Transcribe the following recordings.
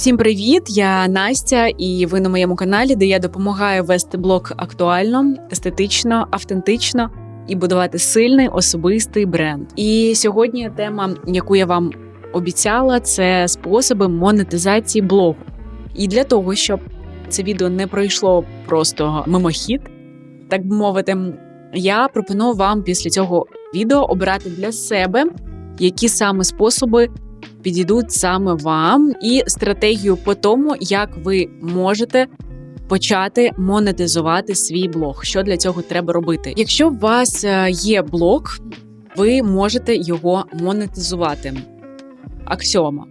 Всім привіт! Я Настя, і ви на моєму каналі, де я допомагаю вести блог актуально, естетично, автентично і будувати сильний особистий бренд. І сьогодні тема, яку я вам обіцяла, це способи монетизації блогу. І для того, щоб це відео не пройшло просто мимохід, так би мовити, я пропоную вам після цього відео обирати для себе, які саме способи підійдуть саме вам, і стратегію по тому, як ви можете почати монетизувати свій блог. Що для цього треба робити? Якщо у вас е, є блог, ви можете його монетизувати. Аксіома.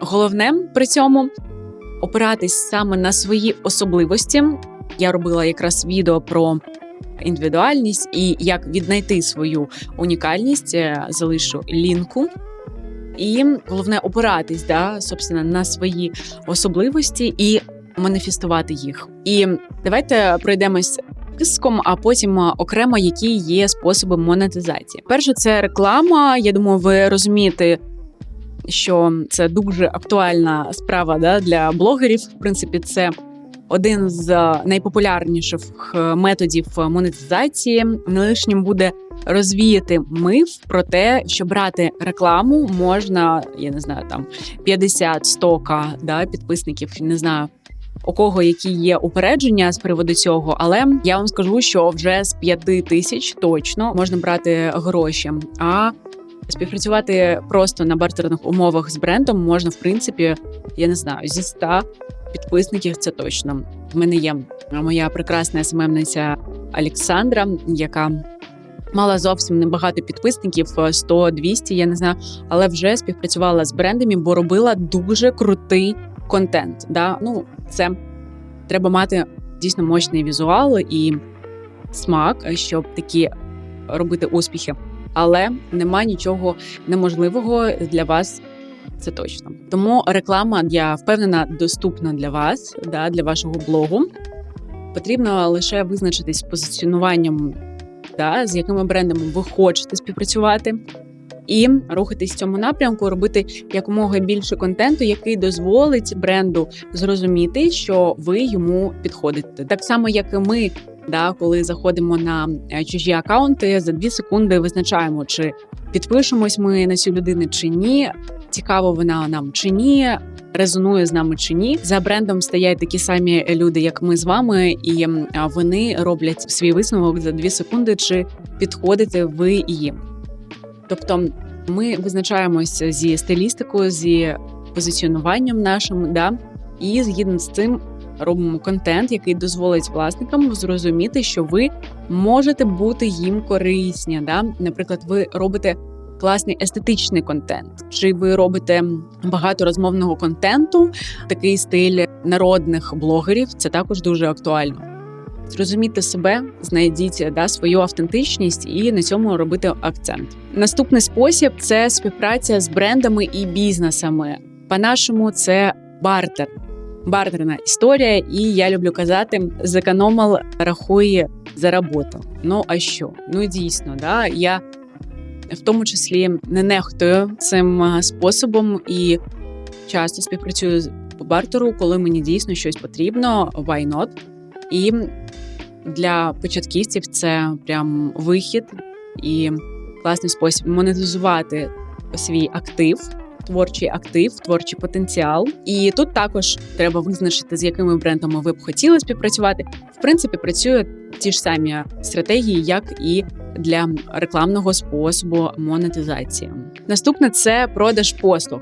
Головне при цьому опиратись саме на свої особливості. Я робила якраз відео про індивідуальність і як віднайти свою унікальність. Е, залишу лінку. І головне опиратись да, собственно, на свої особливості і маніфестувати їх. І давайте пройдемось списком, а потім окремо, які є способи монетизації. Перше, це реклама. Я думаю, ви розумієте. Що це дуже актуальна справа да, для блогерів. В принципі, це один з найпопулярніших методів монетизації. Не лишнім буде розвіяти миф про те, що брати рекламу можна, я не знаю, там 50-100к да, підписників, не знаю. У кого які є упередження з приводу цього, але я вам скажу, що вже з 5 тисяч точно можна брати гроші. А співпрацювати просто на бартерних умовах з брендом можна, в принципі, я не знаю, зі 100 підписників. Це точно в мене є моя прекрасна СММниця Олександра, яка Мала зовсім небагато підписників 100-200, я не знаю, але вже співпрацювала з брендами, бо робила дуже крутий контент. Да? Ну, це треба мати дійсно мощний візуал і смак, щоб такі робити успіхи. Але нема нічого неможливого для вас. Це точно. Тому реклама, я впевнена, доступна для вас, да, для вашого блогу. Потрібно лише визначитись з позиціонуванням да, з якими брендами ви хочете співпрацювати. І рухатись в цьому напрямку, робити якомога більше контенту, який дозволить бренду зрозуміти, що ви йому підходите. Так само, як і ми, да, коли заходимо на е, чужі акаунти, за дві секунди визначаємо, чи підпишемось ми на цю людину чи ні. Цікаво вона нам чи ні, резонує з нами чи ні. За брендом стоять такі самі люди, як ми з вами, і вони роблять свій висновок за дві секунди, чи підходите ви їм. Тобто ми визначаємося зі стилістикою, зі позиціонуванням нашим, да, і згідно з цим робимо контент, який дозволить власникам зрозуміти, що ви можете бути їм корисні. Да? Наприклад, ви робите класний естетичний контент, чи ви робите багато розмовного контенту, такий стиль народних блогерів. Це також дуже актуально. Зрозуміти себе, знайдіть да, свою автентичність і на цьому робити акцент. Наступний спосіб це співпраця з брендами і бізнесами. По-нашому, це бартер, бартерна історія, і я люблю казати: зекономил, рахує за роботу. Ну а що? Ну дійсно, да я в тому числі не нехтую цим способом і часто співпрацюю по бартеру, коли мені дійсно щось потрібно, why not? І для початківців це прям вихід і класний спосіб монетизувати свій актив. Творчий актив, творчий потенціал, і тут також треба визначити, з якими брендами ви б хотіли співпрацювати. В принципі, працює ті ж самі стратегії, як і для рекламного способу монетизації. Наступне це продаж послуг.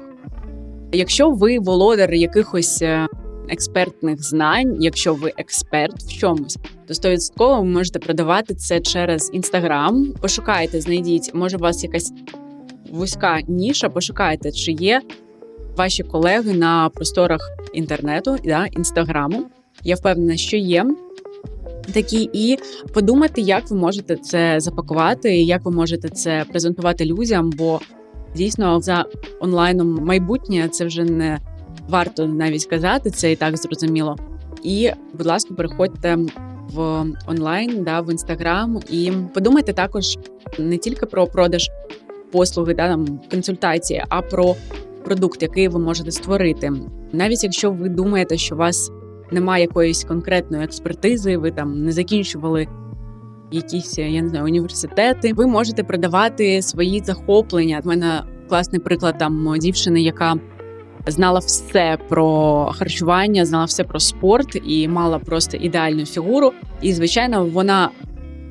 Якщо ви володар якихось е, експертних знань, якщо ви експерт в чомусь, то 100% ви можете продавати це через інстаграм. Пошукайте, знайдіть, може у вас якась вузька ніша. Пошукайте, чи є ваші колеги на просторах інтернету да, інстаграму. Я впевнена, що є такі, і подумати, як ви можете це запакувати, як ви можете це презентувати людям. Бо дійсно за онлайном майбутнє це вже не варто навіть казати, це і так зрозуміло. І, будь ласка, переходьте в онлайн, да, в інстаграм, і подумайте також не тільки про продаж послуги, да, там консультації, а про продукт, який ви можете створити, навіть якщо ви думаєте, що у вас немає якоїсь конкретної експертизи, ви там не закінчували якісь я не знаю, університети, ви можете продавати свої захоплення. У мене класний приклад там дівчини, яка знала все про харчування, знала все про спорт і мала просто ідеальну фігуру. І звичайно, вона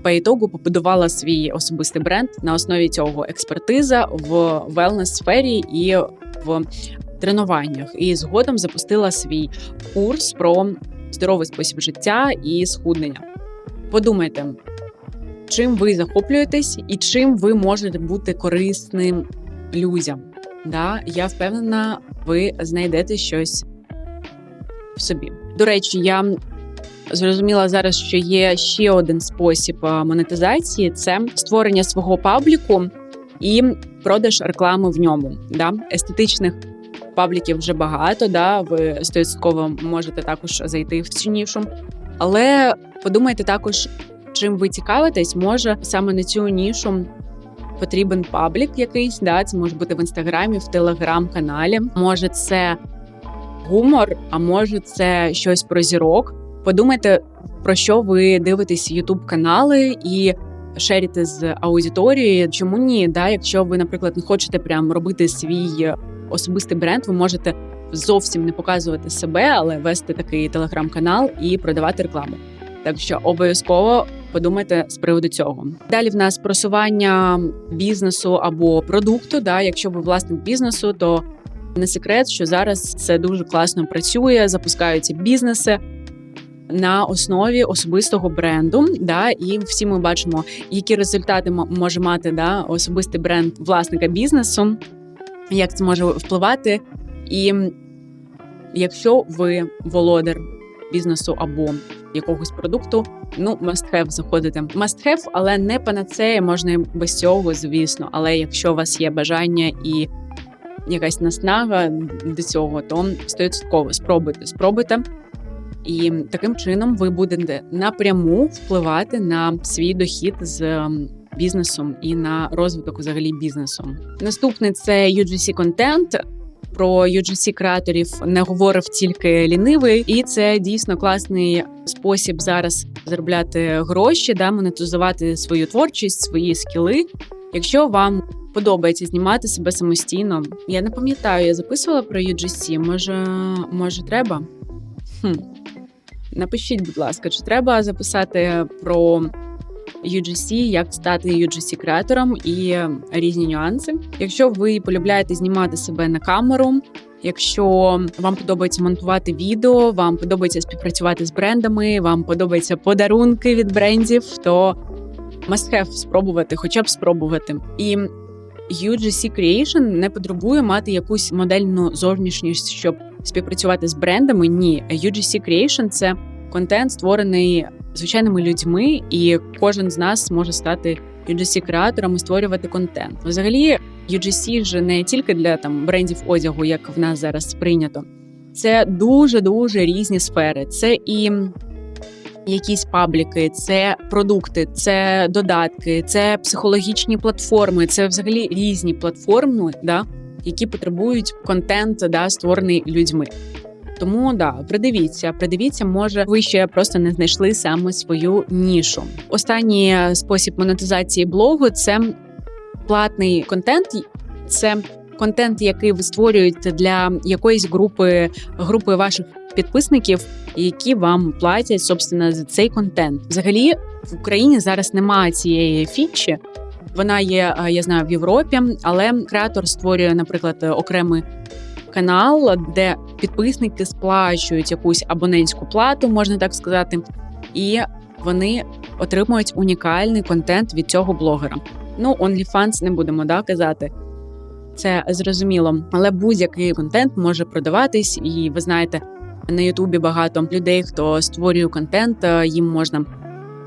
по ітогу побудувала свій особистий бренд на основі цього експертиза в велнес сфері і в тренуваннях. І згодом запустила свій курс про здоровий спосіб життя і схуднення. Подумайте, чим ви захоплюєтесь і чим ви можете бути корисним людям. Да? Я впевнена, ви знайдете щось в собі. До речі, я зрозуміла зараз, що є ще один спосіб монетизації: це створення свого пабліку і продаж реклами в ньому. Да? Естетичних пабліків вже багато. Да? Ви стовідсотково можете також зайти в цю нішу. Але подумайте також, чим ви цікавитесь, може саме на цю нішу. Потрібен паблік якийсь, да, це може бути в інстаграмі, в телеграм-каналі. Може, це гумор, а може, це щось про зірок. Подумайте, про що ви дивитесь ютуб канали і шерите з аудиторією. Чому ні? Да, Якщо ви, наприклад, не хочете прям робити свій особистий бренд, ви можете зовсім не показувати себе, але вести такий телеграм-канал і продавати рекламу. Так що обов'язково подумайте з приводу цього. Далі в нас просування бізнесу або продукту. Да, Якщо ви власник бізнесу, то не секрет, що зараз це дуже класно працює, запускаються бізнеси. На основі особистого бренду, да, і всі ми бачимо, які результати може мати да, особистий бренд власника бізнесу, як це може впливати. І якщо ви володар бізнесу або якогось продукту, ну must have заходити. Must have, але не панацея, можна і без цього, звісно. Але якщо у вас є бажання і якась наснага до цього, то стовідсотково спробуйте, спробуйте. І таким чином ви будете напряму впливати на свій дохід з бізнесом і на розвиток взагалі бізнесу. Наступний це UGC контент про UGC креаторів не говорив тільки лінивий, і це дійсно класний спосіб зараз заробляти гроші, да монетизувати свою творчість, свої скіли. Якщо вам подобається знімати себе самостійно, я не пам'ятаю, я записувала про UGC, Може, може, треба? Хм. Напишіть, будь ласка, чи треба записати про UGC, як стати UGC креатором і різні нюанси. Якщо ви полюбляєте знімати себе на камеру, якщо вам подобається монтувати відео, вам подобається співпрацювати з брендами, вам подобаються подарунки від брендів, то must have спробувати, хоча б спробувати. І UGC Creation не потребує мати якусь модельну зовнішність, щоб співпрацювати з брендами. Ні, UGC Creation – це контент створений звичайними людьми, і кожен з нас може стати UGC креатором і створювати контент. Взагалі, UGC ж не тільки для там брендів одягу, як в нас зараз прийнято. Це дуже дуже різні сфери. Це і якісь пабліки, це продукти, це додатки, це психологічні платформи, це взагалі різні платформи, да, які потребують контент, да, створений людьми. Тому да, придивіться, придивіться, може, ви ще просто не знайшли саме свою нішу. Останній спосіб монетизації блогу це платний контент. Це контент, який ви створюєте для якоїсь групи групи ваших підписників, які вам платять собственно, за цей контент. Взагалі в Україні зараз немає цієї фічі. Вона є, я знаю, в Європі, але креатор створює, наприклад, окремий канал, де підписники сплачують якусь абонентську плату, можна так сказати, і вони отримують унікальний контент від цього блогера. Ну, OnlyFans не будемо да, казати. Це зрозуміло, але будь-який контент може продаватись, і ви знаєте, на Ютубі багато людей, хто створює контент, їм можна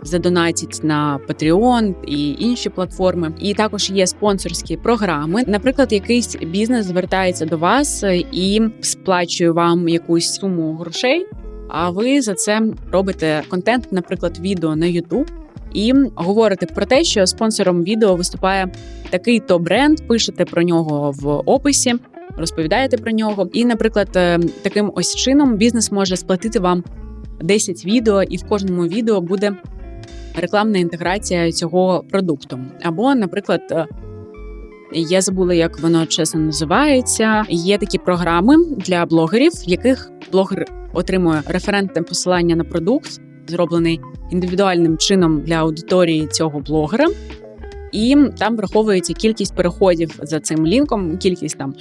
задонатять на Patreon і інші платформи. І також є спонсорські програми. Наприклад, якийсь бізнес звертається до вас і сплачує вам якусь суму грошей. А ви за це робите контент, наприклад, відео на YouTube, і говорите про те, що спонсором відео виступає такий то бренд. Пишете про нього в описі. Розповідаєте про нього. І, наприклад, е, таким ось чином бізнес може сплатити вам 10 відео, і в кожному відео буде рекламна інтеграція цього продукту. Або, наприклад, е, я забула, як воно чесно називається. Є такі програми для блогерів, в яких блогер отримує референтне посилання на продукт, зроблений індивідуальним чином для аудиторії цього блогера. І там враховується кількість переходів за цим лінком, кількість там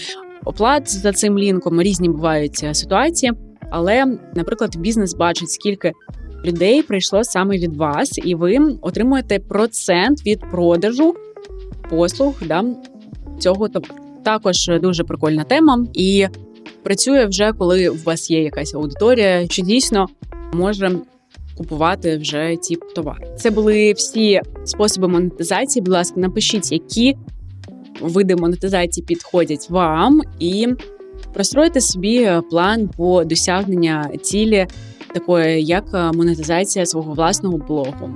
оплат за цим лінком. Різні бувають е, ситуації. Але, наприклад, бізнес бачить, скільки людей прийшло саме від вас, і ви отримуєте процент від продажу послуг да, цього товару. Також дуже прикольна тема, і працює вже коли у вас є якась аудиторія, що дійсно може купувати вже ті товари. Це були всі способи монетизації. Будь ласка, напишіть, які види монетизації підходять вам, і простройте собі план по досягнення цілі, такої як монетизація свого власного блогу.